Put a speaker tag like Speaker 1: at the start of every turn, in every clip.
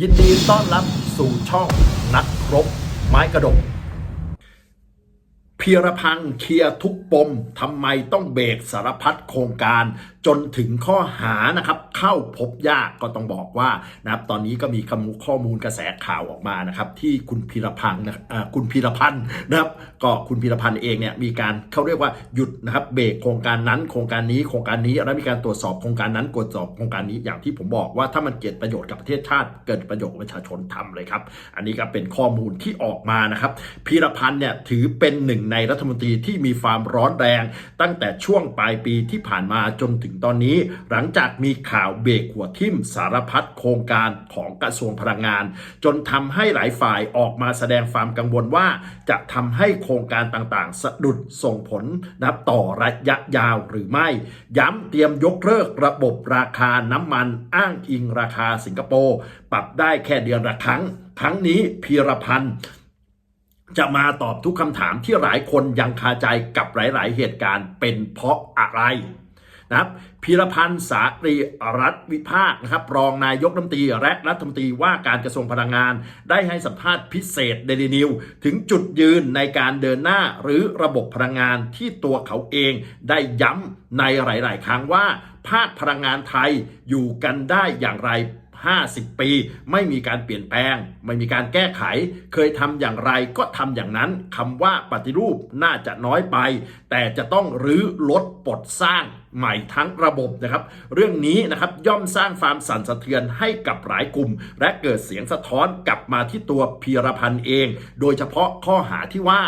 Speaker 1: ยินดีต้อนรับสู่ช่องนักรบ ไม้กระดกเพียรพังเคลียร์ทุกปมทำไมต้องเบรกสารพัดโครงการ จนถึงข้อหานะครับเข้าพบยากก็ต้องบอกว่านะครับตอนนี้ก็มีข้อมูลกระแสข่าวออกมานะครับที่คุณพีรพังธ์นะคุณพีรพันธ์นะครับก็คุณพีรพันธ์เองเนี่ยมีการเขาเรียกว่าหยุดนะครับเบรกโครงการนั้นโครงการนี้โครงการนี้แล้วมีการตรวจสอบโครงการนั้นตรวจสอบโครงการนี้อย่างที่ผมบอกว่าถ้ามันเกิดประโยชน์กับประเทศชาติเกิดประโยชน์ประชาชนทำเลยครับ อันนี้ก็เป็นข้อมูลที่ออกมานะครับพีรพันธ์เนี่ยถือเป็นหนึ่งในรัฐมนตรีที่มีความร้อนแรง ตั้งแต่ช่วงปลายปีที่ผ่านมาจนถึงตอนนี้ หลังจากมีข่าวเบรกหัวทิ่มสารพัดโครงการของกระทรวงพลังงาน จนทำให้หลายฝ่ายออกมาแสดงความกังวลว่า จะทำให้โครงการต่างๆ สะดุดส่งผลนับต่อระยะยาวหรือไม่ ย้ำเตรียมยกเลิกระบบราคาน้ำมันอ้างอิงราคาสิงคโปร์ปรับได้แค่เดือนละครั้งครั้งนี้พีรพันธ์จะมาตอบทุกคำถามที่หลายคนยังคาใจกับหลาย ๆ เหตุการณ์เป็นเพราะอะไร นะครับพีรพันธ์สาตรีรัฐวิภาคนะครับรองนายกรัฐมนตรีและรัฐมนตรีว่าการกระทรวงพลังงาน ได้ให้สัมภาษณ์พิเศษเดลินิวถึงจุดยืนในการเดินหน้าหรือระบบพลังงานที่ตัวเขาเองได้ย้ำในหลาย ๆ ครั้งว่า ภาคพลังงานไทยอยู่กันได้อย่างไร 50 ปี ไม่มีการเปลี่ยนแปลง ไม่มีการแก้ไข เคยทำอย่างไรก็ทำอย่างนั้นคำว่าปฏิรูปน่าจะน้อยไป แต่จะต้องรื้อลดปลดสร้างใหม่ทั้งระบบนะครับ เรื่องนี้นะครับย่อมสร้างความสั่นสะเทือนให้กับหลายกลุ่ม และเกิดเสียงสะท้อนกลับมาที่ตัวพีรพันธ์เอง โดยเฉพาะข้อหาที่ว่า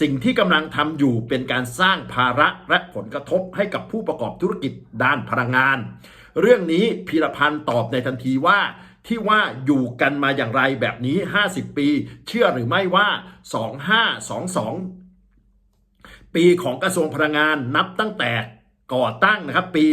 Speaker 1: สิ่งที่กำลังทำอยู่เป็นการสร้างภาระและผลกระทบให้กับผู้ประกอบธุรกิจด้านพลังงาน เรื่องนี้พีรพันธ์ตอบในทันทีว่าที่ว่าอยู่กันมาอย่างไรแบบนี้ 50 ปี เชื่อหรือไม่ว่า 2522 ปีของกระทรวงพลังงานนับตั้งแต่ก่อตั้งนะครับปี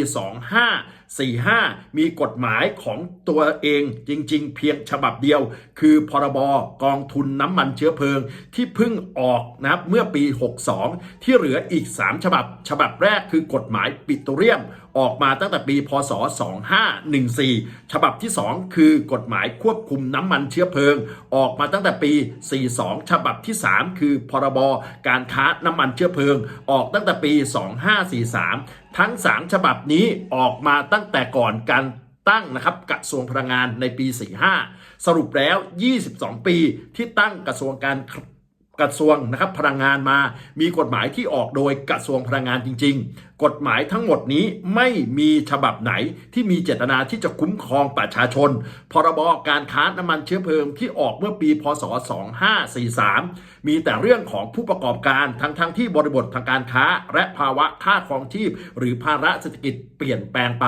Speaker 1: 2545 มีกฎหมายของตัวเองจริงๆ เพียงฉบับเดียว คือพรบกองทุนน้ำมันเชื้อเพลิง ที่เพิ่งออกนะครับเมื่อปี 62 ที่เหลืออีก 3 ฉบับ ฉบับแรกคือกฎหมายปิโตรเลียมออกมาตั้งแต่ปี พศ 2514 ฉบับที่ 2 คือกฎหมายควบคุมน้ำมันเชื้อเพลิง ออกมาตั้งแต่ปี 42 ฉบับที่ 3 คือพรบการค้าน้ำมันเชื้อเพลิง ออกตั้งแต่ปี 2543 ทั้ง 3 ฉบับนี้ออกมาตั้งแต่ก่อนการตั้งนะครับกระทรวงพลังงานในปี 45 สรุปแล้ว 22 ปีที่ตั้งกระทรวงการ กระทรวงนะครับพลังงานมา มีกฎหมายที่ออกโดยกระทรวงพลังงานจริง ๆ กฎหมายทั้งหมดนี้ไม่มีฉบับไหนที่มีเจตนาที่จะคุ้มครองประชาชน พรบการค้าน้ำมันเชื้อเพลิงที่ออกเมื่อปี พศ 2543 มีแต่เรื่องของผู้ประกอบการทั้งๆทที่บริบททางการค้า และภาวะค่าครองชีพ หรือภาระเศรษฐกิจเปลี่ยนแปลงไป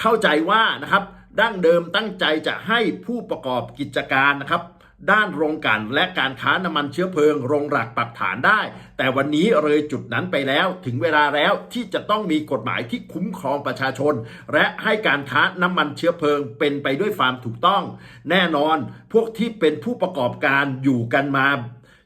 Speaker 1: เข้าใจว่านะครับดั้งเดิมตั้งใจจะให้ผู้ประกอบกิจการนะครับ ด้านโรงกัน และการค้าน้ำมันเชื้อเพลิง โรงหลักปักฐานได้ แต่วันนี้เลยจุดนั้นไปแล้ว ถึงเวลาแล้วที่จะต้องมีกฎหมายที่คุ้มครองประชาชน และให้การค้าน้ำมันเชื้อเพลิง เป็นไปด้วยความถูกต้อง แน่นอนพวกที่เป็นผู้ประกอบการอยู่กันมา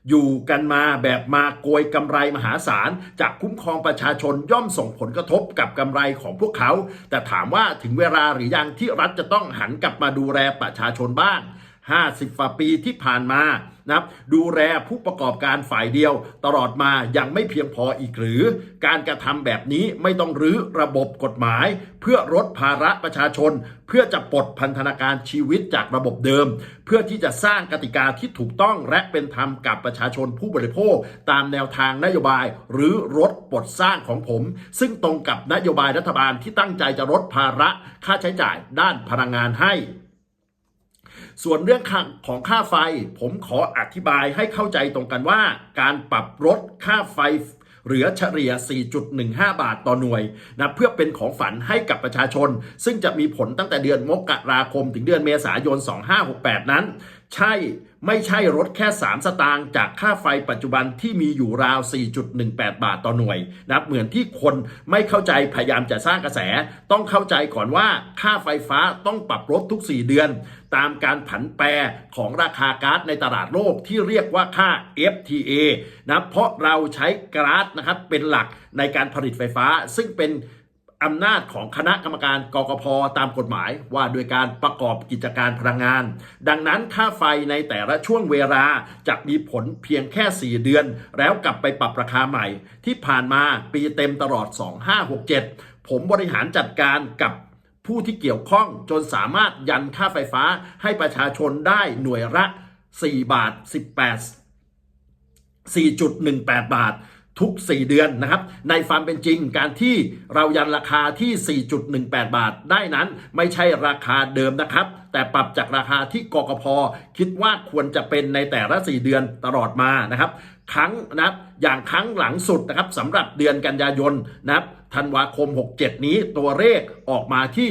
Speaker 1: อยู่กันมาแบบมาโกยกำไรมหาศาลจากคุ้มครองประชาชนย่อมส่งผลกระทบกับกำไรของพวกเขา แต่ถามว่าถึงเวลาหรือยังที่รัฐจะต้องหันกลับมาดูแลประชาชนบ้าง 50ฝ่าปีที่ผ่านมานะครับดูแลผู้ประกอบการฝ่ายเดียว ตลอดมายังไม่เพียงพออีกหรือ การกระทำแบบนี้ไม่ต้องรื้อระบบกฎหมาย เพื่อลดภาระประชาชน เพื่อจะปลดพันธนาการชีวิตจากระบบเดิม เพื่อที่จะสร้างกติกาที่ถูกต้องและเป็นธรรมกับประชาชนผู้บริโภค ตามแนวทางนโยบาย หรือลดปลดสร้างของผม ซึ่งตรงกับนโยบายรัฐบาลที่ตั้งใจจะลดภาระค่าใช้จ่ายด้านพลังงานให้ ส่วนเรื่องของค่าไฟ ผมขออธิบายให้เข้าใจตรงกันว่า การปรับลดค่าไฟเหลือเฉลี่ย 4.15 บาทต่อหน่วยนะเพื่อเป็นของฝันให้กับประชาชน ซึ่งจะมีผลตั้งแต่เดือนมกราคมถึงเดือนเมษายน 2568 นั้น ใช่ไม่ใช่ลดแค่ 3 สตางค์จากค่าไฟปัจจุบันที่มีอยู่ราว 4.18 บาทต่อหน่วยนะเหมือนที่คนไม่เข้าใจพยายามจะสร้างกระแส ต้องเข้าใจก่อนว่าค่าไฟฟ้าต้องปรับลดทุก 4 เดือน ตามการผันแปรของราคาก๊าซในตลาดโลกที่เรียกว่าค่า FTA นะเพราะเราใช้ก๊าซนะครับเป็นหลักในการผลิตไฟฟ้าซึ่งเป็น อำนาจของคณะกรรมการกกพตามกฎหมายว่าโดยการประกอบกิจการพลังงาน ดังนั้นค่าไฟในแต่ละช่วงเวลาจะมีผลเพียงแค่ 4 เดือน แล้วกลับไปปรับราคาใหม่ ที่ผ่านมาปีเต็มตลอด 2567 ผมบริหารจัดการกับผู้ที่เกี่ยวข้องจนสามารถยันค่าไฟฟ้าให้ประชาชนได้หน่วยละ 4 บาท 18 4.18 บาท ทุก 4 เดือนนะครับ ในความเป็นจริงการที่เรายันราคาที่ 4.18 บาทได้นั้นไม่ใช่ราคาเดิมนะครับแต่ปรับจากราคาที่กกพคิดว่าควรจะเป็นในแต่ละ 4 เดือนตลอดมานะครับ ครั้งนะครับอย่างครั้งหลังสุดนะครับสำหรับเดือนกันยายนนะครับ ธันวาคม 67 นี้ตัวเลขออกมาที่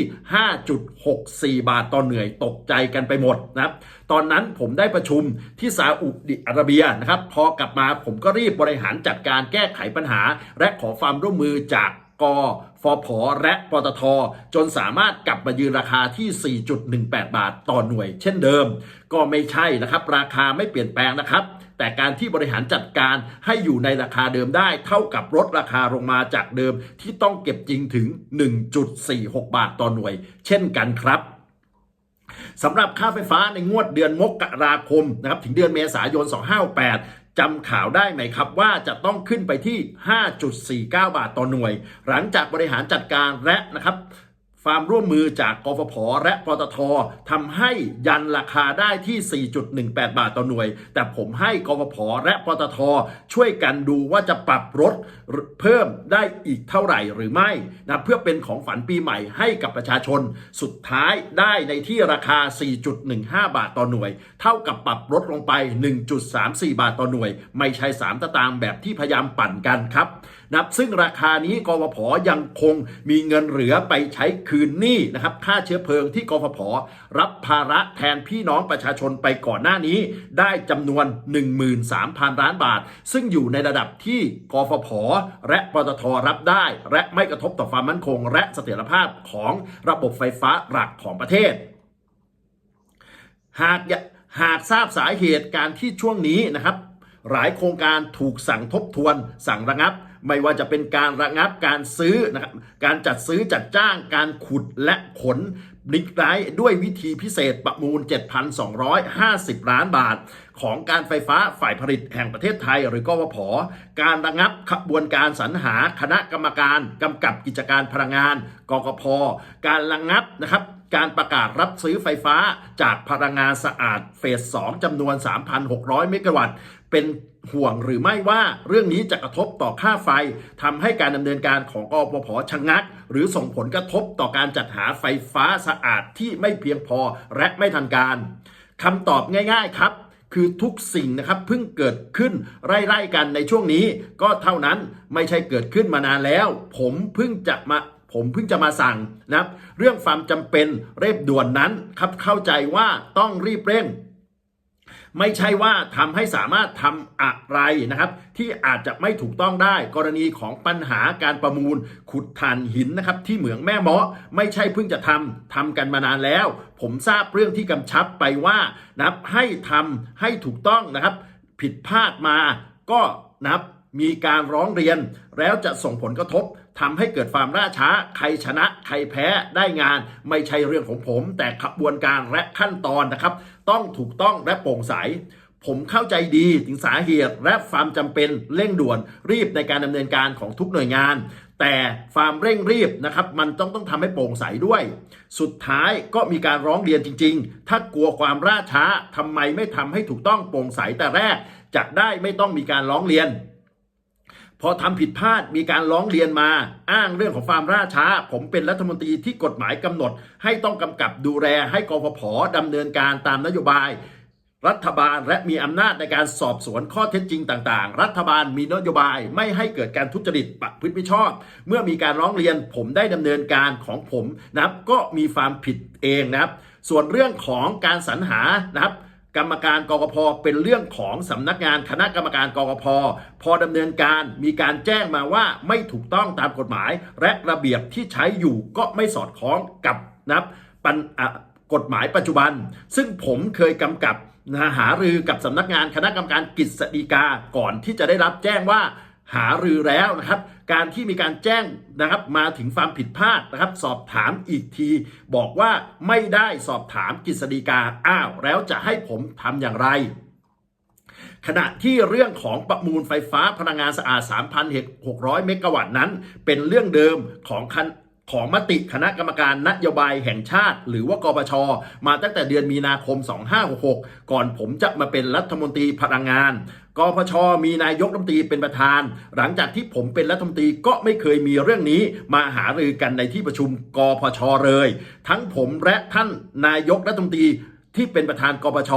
Speaker 1: 5.64 บาทต่อหน่วยตกใจกันไปหมดนะครับตอนนั้นผมได้ประชุมที่ซาอุดิอาระเบียนะครับ พอกลับมาผมก็รีบบริหารจัดการแก้ไขปัญหา และขอความร่วมมือจากกฟผและปตท จนสามารถกลับมายืนราคาที่ 4.18 บาทต่อหน่วยเช่นเดิม ก็ไม่ใช่นะครับ ราคาไม่เปลี่ยนแปลงนะครับ แต่การที่บริหารจัดการให้อยู่ในราคาเดิมได้ เท่ากับลดราคาลงมาจากเดิมที่ต้องเก็บจริงถึง 1.46 บาทต่อหน่วย เช่นกันครับสำหรับค่าไฟฟ้าในงวดเดือนมกราคมนะครับถึงเดือนเมษายน 2568จำข่าวได้ไหมครับว่าจะต้องขึ้นไปที่ 5.49 บาทต่อหน่วย หลังจากบริหารจัดการและนะครับ ความร่วมมือจากกฟผ และปตททำให้ยันราคาได้ที่ 4.18 บาทต่อหน่วย แต่ผมให้กฟผ และปตท ช่วยกันดูว่าจะปรับลดเพิ่มได้อีกเท่าไหร่หรือไม่นะเพื่อเป็นของฝันปีใหม่ให้กับประชาชน สุดท้ายได้ในที่ราคา 4.15 บาทต่อหน่วย เท่ากับปรับลดลงไป 1.34 บาทต่อหน่วย ไม่ใช่ 3ตะตางแบบที่พยายามปั่นกันครับ นับซึ่งราคานี้กฟผยังคงมีเงินเหลือไปใช้คืนหนี้นะครับค่าเชื้อเพลิงที่กฟผรับภาระแทนพี่น้องประชาชนไปก่อนหน้านี้ ได้จำนวน 13,000 ล้านบาท ซึ่งอยู่ในระดับที่กฟผและปตทรับได้ และไม่กระทบต่อความมั่นคง และเสถียรภาพของระบบไฟฟ้าหลักของประเทศ หากหากทราบสาเหตุการที่ช่วงนี้นะครับ หลายโครงการถูกสั่งทบทวนสั่งระงับ ไม่ว่าจะเป็นการระงับการซื้อนะครับการจัดซื้อจัดจ้างการขุดและขนบลิกไลท์ด้วยวิธีพิเศษประมูล 7,250 ล้านบาท ของการไฟฟ้าฝ่ายผลิตแห่งประเทศไทย หรือกวพการระงับขบวนการสรรหาคณะกรรมการกำกับกิจการพลังงาน กกพ การระงับนะครับการประกาศรับซื้อไฟฟ้าจากพลังงานสะอาดเฟส 2 จำนวน 3,600 เมกะวัตต์ เป็นห่วงหรือไม่ว่าเรื่องนี้จะกระทบต่อค่าไฟทำให้การดำเนินการของกปพชะงัก หรือส่งผลกระทบต่อการจัดหาไฟฟ้าสะอาดที่ไม่เพียงพอและไม่ทันการคำตอบง่าย ๆครับ คือทุกสิ่งนะครับเพิ่งเกิดขึ้นไล่ๆกันในช่วงนี้ ก็เท่านั้นไม่ใช่เกิดขึ้นมานานแล้ว ผมเพิ่งจะมาผมเพิ่งจะมาสั่งนะครับเรื่องความจำเป็นเร่บด่วนนั้นครับเข้าใจว่าต้องรีบเร่ง ไม่ใช่ว่าทำให้สามารถทำอะไรนะครับ ที่อาจจะไม่ถูกต้องได้ กรณีของปัญหาการประมูล ขุดถ่านหินนะครับ ที่เหมืองแม่เมาะไม่ใช่เพิ่งจะทำทำกันมานานแล้ว ผมทราบเรื่องที่กำชับไปว่านะครับให้ทำให้ถูกต้องนะครับ ผิดพลาดมาก็นะครับมีการร้องเรียนแล้วจะส่งผลกระทบ ทำให้เกิดความล่าช้า ใครชนะใครแพ้ได้งาน ไม่ใช่เรื่องของผม แต่ขบวนการและขั้นตอนนะครับ ต้องถูกต้องและโปร่งใสผมเข้าใจดีถึงสาเหตุและความจำเป็นเร่งด่วนรีบในการดำเนินการของทุกหน่วยงาน แต่ความเร่งรีบนะครับ มันต้องต้องทำให้โปร่งใสด้วย สุดท้ายก็มีการร้องเรียนจริง ๆ ถ้ากลัวความล่าช้าทำไมไม่ทำให้ถูกต้องโปร่งใสแต่แรกจะได้ไม่ต้องมีการร้องเรียน พอทำผิดพลาดมีการร้องเรียนมา อ้างเรื่องของความล่าช้า ผมเป็นรัฐมนตรีที่กฎหมายกำหนด ให้ต้องกำกับดูแลให้กฟผดำเนินการตามนโยบาย รัฐบาลและมีอำนาจในการสอบสวนข้อเท็จจริงต่างๆ รัฐบาลมีนโยบายไม่ให้เกิดการทุจริตประพฤติมิชอบ เมื่อมีการร้องเรียนผมได้ดำเนินการของผมนะครับก็มีความผิดเองนะครับ ส่วนเรื่องของการสรรหานะครับ กรรมการกกพเป็นเรื่องของสำนักงานคณะกรรมการกกพพอดำเนินการมีการแจ้งมาว่าไม่ถูกต้องตามกฎหมาย และระเบียบที่ใช้อยู่ก็ไม่สอดคล้องกับนับปัญกฎหมายปัจจุบัน ซึ่งผมเคยกำกับนะหารือกับสำนักงานคณะกรรมการกฤษฎีกาก่อนที่จะได้รับแจ้งว่า หารือแล้วนะครับ การที่มีการแจ้งนะครับมาถึงความผิดพลาดนะครับ สอบถามอีกที บอกว่าไม่ได้สอบถามกฤษฎีกาอ้าวแล้วจะให้ผมทำอย่างไรขณะที่เรื่องของประมูลไฟฟ้าพลังงานสะอาด 3,600 เมกะวัตต์นั้น เป็นเรื่องเดิมของคันของมติคณะกรรมการนโยบายแห่งชาติ หรือว่ากปชมาตั้งแต่เดือนมีนาคม 2566 ก่อนผมจะมาเป็นรัฐมนตรีพลังงาน กพชมีนายกรัฐมนตรีเป็นประธาน หลังจากที่ผมเป็นรัฐมนตรีก็ไม่เคยมีเรื่องนี้มาหารือกันในที่ประชุมกพชเลย ทั้งผมและท่านนายกรัฐมนตรีที่เป็นประธานกปช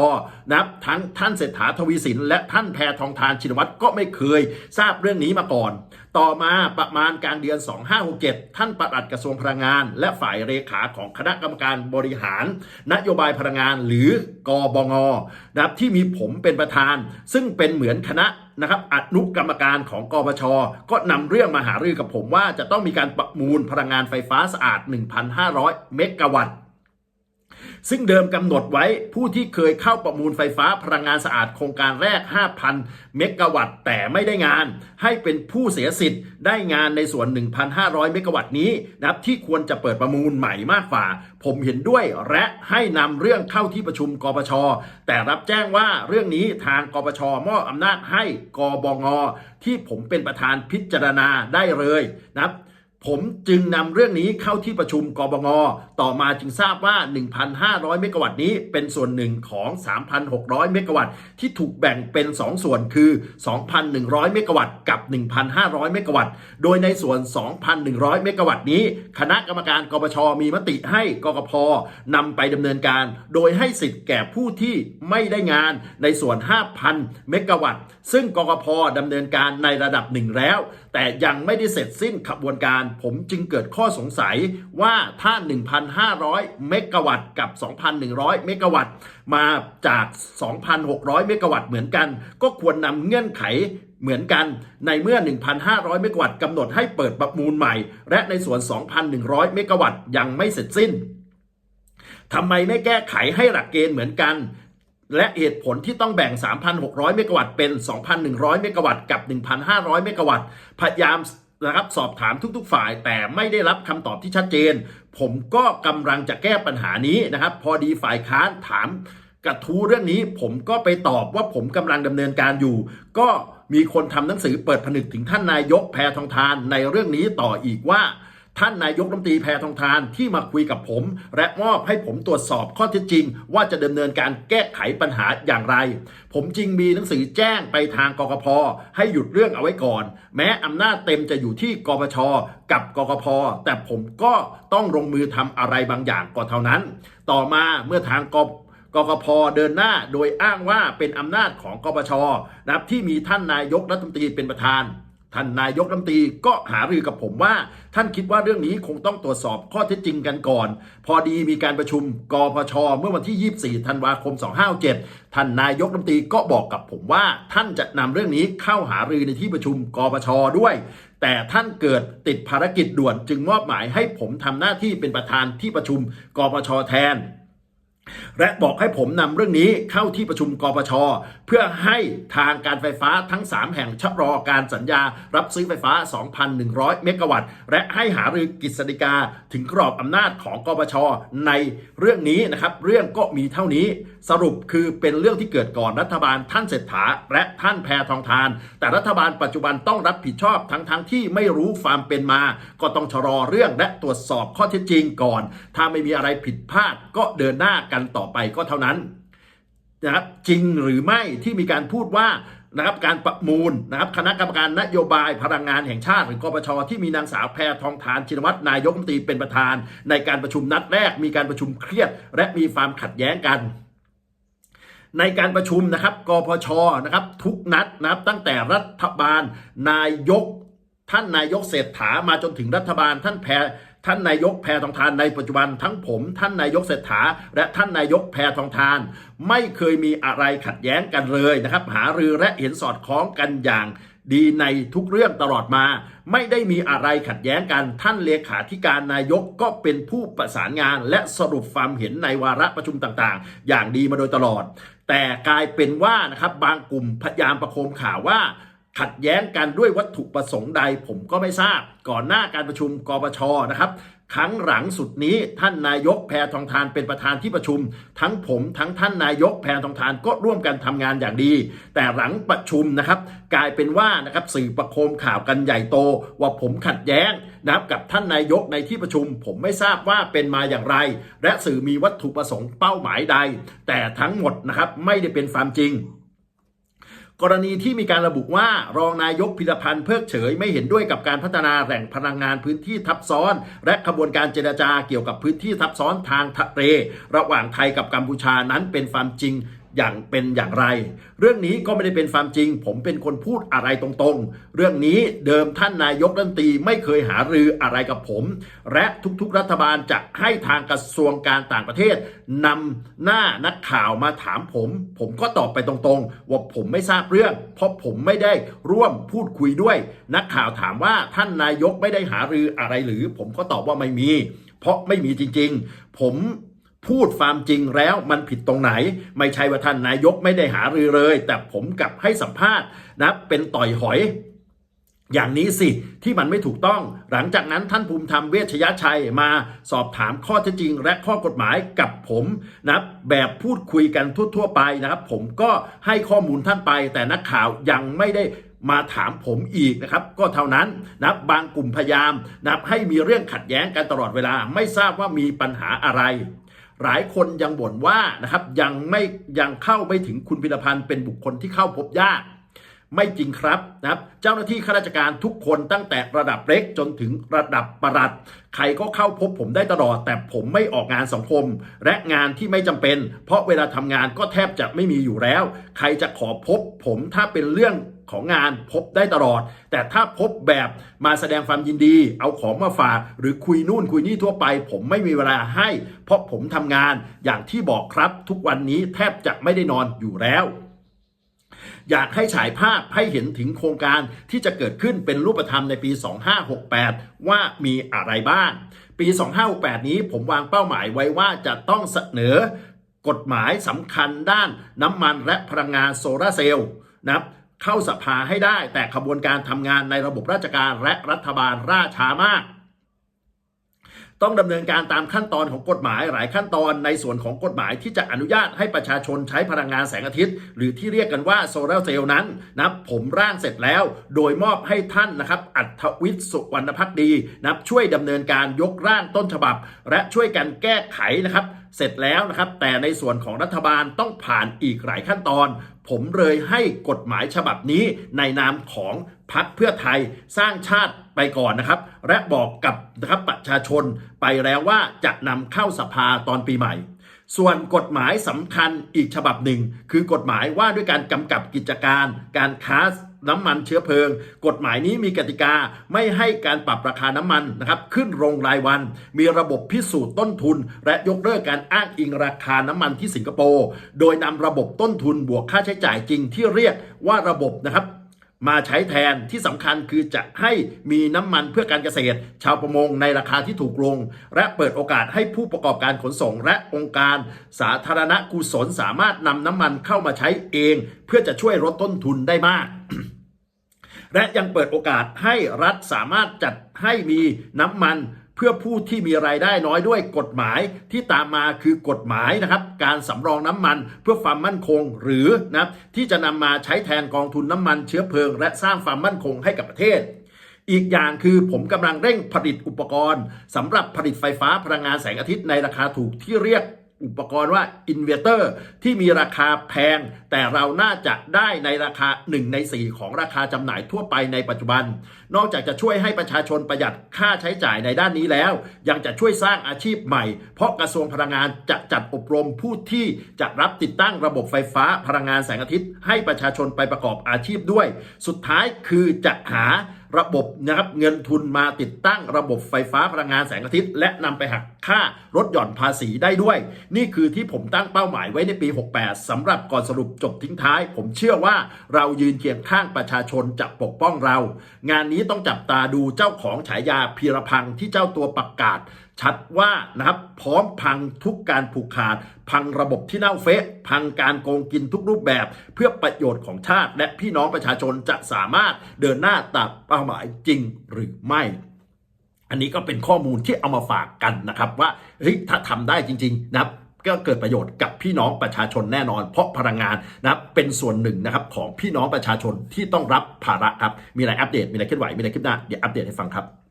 Speaker 1: นะครับ ทั้งท่านเศรษฐาทวีสิน และท่านแพทองทานชินวัตรก็ไม่เคยทราบเรื่องนี้มาก่อน ต่อมาประมาณกลางเดือน 2567 ท่านประหลัดกระทรวงพลังงาน และฝ่ายเลขาของคณะกรรมการบริหาร นโยบายพลังงานหรือกบงนะครับที่มีผมเป็นประธาน ซึ่งเป็นเหมือนคณะนะครับอนุกรรมการของกปชก็นำเรื่องมาหารือกับผมว่าจะต้องมีการประมูลพลังงานไฟฟ้าสะอาด 1,500 เมกะวัตต์ ซึ่งเดิมกำหนดไว้ผู้ที่เคยเข้าประมูลไฟฟ้าพลังงานสะอาดโครงการแรก 5,000 เมกะวัตต์แต่ไม่ได้งาน ให้เป็นผู้เสียสิทธิ์ได้งานในส่วน 1,500 เมกะวัตต์นี้นะครับที่ควรจะเปิดประมูลใหม่มากกว่า ผมเห็นด้วยและให้นำเรื่องเข้าที่ประชุมกปช แต่รับแจ้งว่าเรื่องนี้ทางกปชมอบอำนาจให้กบงที่ผมเป็นประธานพิจารณาได้เลยนะครับ ผมจึงนำเรื่องนี้เข้าที่ประชุมกบง ต่อมาจึงทราบว่า 1,500 เมกะวัตต์นี้เป็นส่วนหนึ่งของ 3,600 เมกะวัตต์ที่ถูกแบ่งเป็น 2 ส่วนคือ 2,100 เมกะวัตต์กับ 1,500 เมกะวัตต์ โดยในส่วน 2,100 เมกะวัตต์นี้ คณะกรรมการกปชมีมติให้กกพนำไปดำเนินการ โดยให้สิทธิ์แก่ผู้ที่ไม่ได้งานในส่วน 5,000 เมกะวัตต์ ซึ่งกกพดำเนินการในระดับหนึ่งแล้ว แต่ยังไม่ได้เสร็จสิ้นขบวนการ ผมจึงเกิดข้อสงสัยว่าถ้า 1,500 เมกะวัตต์กับ 2,100 เมกะวัตต์มาจาก 2,600 เมกะวัตต์เหมือนกัน ก็ควรนำเงื่อนไขเหมือนกันในเมื่อ 1,500 เมกะวัตต์กำหนดให้เปิดประมูลใหม่ และในส่วน 2,100 เมกะวัตต์ยังไม่เสร็จสิ้นทำไมไม่แก้ไขให้หลักเกณฑ์เหมือนกัน และเหตุผลที่ต้องแบ่ง 3,600 เมกะวัตต์เป็น 2,100 เมกะวัตต์กับ 1,500 เมกะวัตต์พยายามนะครับสอบถามทุกๆฝ่ายแต่ไม่ได้รับคำตอบที่ชัดเจน ผมก็กำลังจะแก้ปัญหานี้นะครับ พอดีฝ่ายค้านถามกระทู้เรื่องนี้ ผมก็ไปตอบว่าผมกำลังดำเนินการอยู่ ก็มีคนทำหนังสือเปิดผนึกถึงท่านนายกแพทองทานในเรื่องนี้ต่ออีกว่า ท่านนายกรัฐมนตรีแพทองทานที่มาคุยกับผม และมอบให้ผมตรวจสอบข้อเท็จจริง ว่าจะดำเนินการแก้ไขปัญหาอย่างไร ผมจริงมีหนังสือแจ้งไปทางกกพให้หยุดเรื่องเอาไว้ก่อน แม้อำนาจเต็มจะอยู่ที่กปชกับกกพแต่ผมก็ต้องลงมือทำอะไรบางอย่างก็เท่านั้น ต่อมาเมื่อทางกกกพเดินหน้าโดยอ้างว่าเป็นอำนาจของกปชนะครับที่มีท่านนายกรัฐมนตรีเป็นประธาน ท่านนายกรัฐมนตรีก็หารือกับผมว่า ท่านคิดว่าเรื่องนี้คงต้องตรวจสอบข้อเท็จจริงกันก่อน พอดีมีการประชุมกพชเมื่อวันที่ 24 ธันวาคม 257 ท่านนายกรัฐมนตรีก็บอกกับผมว่า ท่านจะนำเรื่องนี้เข้าหารือในที่ประชุมกพชด้วยแต่ท่านเกิดติดภารกิจด่วนจึงมอบหมายให้ผมทำหน้าที่เป็นประธานที่ประชุมกพชแทน และบอกให้ผมนำเรื่องนี้เข้าที่ประชุมกปช เพื่อให้ทางการไฟฟ้าทั้ง 3 แห่งชะรอการสัญญา รับซื้อไฟฟ้า 2,100 เมกะวัตต์ และให้หารือกฤษฎิกาถึงกรอบอำนาจของกปช ในเรื่องนี้นะครับ เรื่องก็มีเท่านี้ สรุปคือเป็นเรื่องที่เกิดก่อนรัฐบาลท่านเศรษฐาและท่านแพทองทาน แต่รัฐบาลปัจจุบันต้องรับผิดชอบทั้งที่ไม่รู้ความเป็นมา ก็ต้องชะลอเรื่องและตรวจสอบข้อเท็จจริงก่อน ถ้าไม่มีอะไรผิดพลาดก็เดินหน้ากันต่อไปก็เท่านั้นนะครับจริงหรือไม่ที่มีการพูดว่านะครับการประมูลนะครับคณะกรรมการนโยบายพลังงานแห่งชาติ หรือกปชที่มีนางสาวแพรทองทานชินวัตรนายกรัฐมนตรีเป็นประธาน ในการประชุมนัดแรกมีการประชุมเครียด และมีความขัดแย้งกัน ในการประชุมนะครับกพชนะครับทุกนัดนะครับตั้งแต่รัฐบาลนายก ท่านนายกเศรษฐามาจนถึงรัฐบาลท่านแพท่านนายกแพทองทานในปัจจุบันทั้งผม ท่านนายกเศรษฐา และท่านนายกแพทองทาน ไม่เคยมีอะไรขัดแย้งกันเลยนะครับ หารือและเห็นสอดคล้องกันอย่าง ดีในทุกเรื่องตลอดมา ไม่ได้มีอะไรขัดแย้งกัน ท่านเลขาธิการนายกก็เป็นผู้ประสานงานและสรุปความเห็นในวาระประชุมต่างๆ อย่างดีมาโดยตลอด แต่กลายเป็นว่านะครับบางกลุ่มพยายามประโคมข่าวว่าขัดแย้งกันด้วยวัตถุประสงค์ใดผมก็ไม่ทราบ ก่อนหน้าการประชุมกปชนะครับ ครั้งหลังสุดนี้ท่านนายกแพทองทานเป็นประธานที่ประชุม ทั้งผมทั้งท่านนายกแพทองทานก็ร่วมกันทำงานอย่างดี แต่หลังประชุมนะครับ กลายเป็นว่านะครับสื่อประโคมข่าวกันใหญ่โต ว่าผมขัดแย้งนะครับกับท่านนายกในที่ประชุม ผมไม่ทราบว่าเป็นมาอย่างไร และสื่อมีวัตถุประสงค์เป้าหมายใด แต่ทั้งหมดนะครับไม่ได้เป็นความจริง กรณีที่มีการระบุว่ารองนายกพิรพันธ์เพิกเฉย ไม่เห็นด้วยกับการพัฒนาแหล่งพลังงานพื้นที่ทับซ้อน และขบวนการเจรจาเกี่ยวกับพื้นที่ทับซ้อนทางทะเลระหว่างไทยกับกัมพูชานั้นเป็นความจริง อย่างเป็นอย่างไร เรื่องนี้ก็ไม่ได้เป็นความจริง ผมเป็นคนพูดอะไรตรงๆ เรื่องนี้เดิมท่านนายกรัฐมนตรีไม่เคยหารืออะไรกับผม และทุกๆรัฐบาลจะให้ทางกระทรวงการต่างประเทศนำหน้านักข่าวมาถามผม ผมก็ตอบไปตรงๆ ว่าผมไม่ทราบเรื่อง เพราะผมไม่ได้ร่วมพูดคุยด้วย นักข่าวถามว่าท่านนายกไม่ได้หารืออะไรหรือ ผมก็ตอบว่าไม่มี เพราะไม่มีจริงๆ ผม พูดความจริงแล้วมันผิดตรงไหน ไม่ใช่ว่าท่านนายกไม่ได้หารือเลย แต่ผมกลับให้สัมภาษณ์นะเป็นต่อยหอยอย่างนี้สิที่มันไม่ถูกต้อง หลังจากนั้นท่านภูมิธรรมเวชยชัยมาสอบถามข้อเท็จจริง และข้อกฎหมายกับผมนะแบบพูดคุยกันทั่วๆไปนะครับ ผมก็ให้ข้อมูลท่านไป แต่นักข่าวยังไม่ได้มาถามผมอีกนะครับ ก็เท่านั้นนะบางกลุ่มพยายามนะให้มีเรื่องขัดแย้งกันตลอดเวลาไม่ทราบว่ามีปัญหาอะไร หลายคนยังบ่นว่านะครับยังไม่ยังเข้าไม่ถึงคุณพิรพันธ์เป็นบุคคลที่เข้าพบยากไม่จริงครับนะครับ เจ้าหน้าที่ข้าราชการทุกคนตั้งแต่ระดับเล็กจนถึงระดับประหลัด ใครก็เข้าพบผมได้ตลอด แต่ผมไม่ออกงานสังคม และงานที่ไม่จำเป็น เพราะเวลาทำงานก็แทบจะไม่มีอยู่แล้ว ใครจะขอพบผมถ้าเป็นเรื่อง ของงานพบได้ตลอด แต่ถ้าพบแบบมาแสดงความยินดี เอาของมาฝากหรือคุยนู่นคุยนี่ทั่วไป ผมไม่มีเวลาให้ เพราะผมทำงานอย่างที่บอกครับ ทุกวันนี้แทบจะไม่ได้นอนอยู่แล้วอยากให้ฉายภาพให้เห็นถึงโครงการที่จะเกิดขึ้นเป็นรูปธรรมในปี 2568 ว่ามีอะไรบ้าง ปี 2568 นี้ผมวางเป้าหมายไว้ว่าจะต้องเสนอกฎหมายสำคัญด้านน้ำมันและพลังงานโซลาร์เซลล์นะครับ เข้าสภาให้ได้ แต่ขบวนการทำงานในระบบราชการและรัฐบาลล่าช้ามาก ต้องดำเนินการตามขั้นตอนของกฎหมายหลายขั้นตอนในส่วนของกฎหมายที่จะอนุญาตให้ประชาชนใช้พลังงานแสงอาทิตย์ หรือที่เรียกกันว่าโซลาร์เซลล์นั้นนะผมร่างเสร็จแล้ว โดยมอบให้ท่านนะครับ อัธวิทย์สุวรรณพักดีนะช่วยดำเนินการยกร่างต้นฉบับ และช่วยกันแก้ไขนะครับ เสร็จแล้วนะครับ แต่ในส่วนของรัฐบาลต้องผ่านอีกหลายขั้นตอน ผมเลยให้กฎหมายฉบับนี้ในนามของพักเพื่อไทยสร้างชาติไปก่อนนะครับ และบอกกับนะครับประชาชนไปแล้วว่าจะนำเข้าสภาตอนปีใหม่ส่วนกฎหมายสำคัญอีกฉบับหนึ่ง คือกฎหมายว่าด้วยการกำกับกิจการ การค้า น้ำมันเชื้อเพลิง กฎหมายนี้มีกติกาไม่ให้การปรับราคาน้ำมันนะครับขึ้นโรงรายวัน มีระบบพิสูจน์ต้นทุน และยกเลิกการอ้างอิงราคาน้ำมันที่สิงคโปร์โดยนำระบบต้นทุนบวกค่าใช้จ่ายจริงที่เรียกว่าระบบนะครับมาใช้แทนที่สำคัญคือจะให้มีน้ำมันเพื่อการเกษตร ชาวประมงในราคาที่ถูกลง และเปิดโอกาสให้ผู้ประกอบการขนส่ง และองค์การ สาธารณกุศลสามารถนำน้ำมันเข้ามาใช้เอง เพื่อจะช่วยลดต้นทุนได้มาก และยังเปิดโอกาสให้รัฐสามารถจัดให้มีน้ำมันเพื่อผู้ที่มีรายได้น้อยด้วยกฎหมายที่ตามมาคือกฎหมายนะครับ การสำรองน้ำมันเพื่อความมั่นคงหรือนะที่จะนำมาใช้แทนกองทุนน้ำมันเชื้อเพลิง และสร้างความมั่นคงให้กับประเทศ อีกอย่างคือผมกำลังเร่งผลิตอุปกรณ์สำหรับผลิตไฟฟ้าพลังงานแสงอาทิตย์ในราคาถูกที่เรียก อุปกรณ์ว่าอินเวอร์เตอร์ที่มีราคาแพง แต่เราน่าจะได้ในราคา 1 ใน 4 ของราคาจำหน่ายทั่วไปในปัจจุบัน นอกจากจะช่วยให้ประชาชนประหยัดค่าใช้จ่ายในด้านนี้แล้ว ยังจะช่วยสร้างอาชีพใหม่ เพราะกระทรวงพลังงานจะจัดอบรมผู้ที่จะรับติดตั้งระบบไฟฟ้าพลังงานแสงอาทิตย์ ให้ประชาชนไปประกอบอาชีพด้วย สุดท้ายคือจะหา ระบบนะครับเงินทุนมาติดตั้งระบบไฟฟ้าพลังงานแสงอาทิตย์ และนำไปหักค่าลดหย่อนภาษีได้ด้วย นี่คือที่ผมตั้งเป้าหมายไว้ในปี 68สำหรับก่อนสรุปจบทิ้งท้าย ผมเชื่อว่าเรายืนเคียงข้างประชาชนจะปกป้องเรา งานนี้ต้องจับตาดูเจ้าของฉายาพีรพังที่เจ้าตัวประกาศ ชัดว่านะครับพร้อมพังทุกการผูกขาด พังระบบที่เน่าเฟะ พังการโกงกินทุกรูปแบบ เพื่อประโยชน์ของชาติ และพี่น้องประชาชนจะสามารถเดินหน้าตามเป้าหมายจริงหรือไม่ อันนี้ก็เป็นข้อมูลที่เอามาฝากกันนะครับ ว่าเฮ้ยถ้าทำได้จริง ๆ นะครับก็เกิดประโยชน์กับพี่น้องประชาชนแน่นอน เพราะพลังงานนะครับเป็นส่วนหนึ่งนะครับของพี่น้องประชาชนที่ต้องรับภาระครับ มีอะไรอัปเดตมีอะไรเคลื่อนไหวมีอะไรขึ้นหน้าเดี๋ยวอัปเดตให้ฟังครับ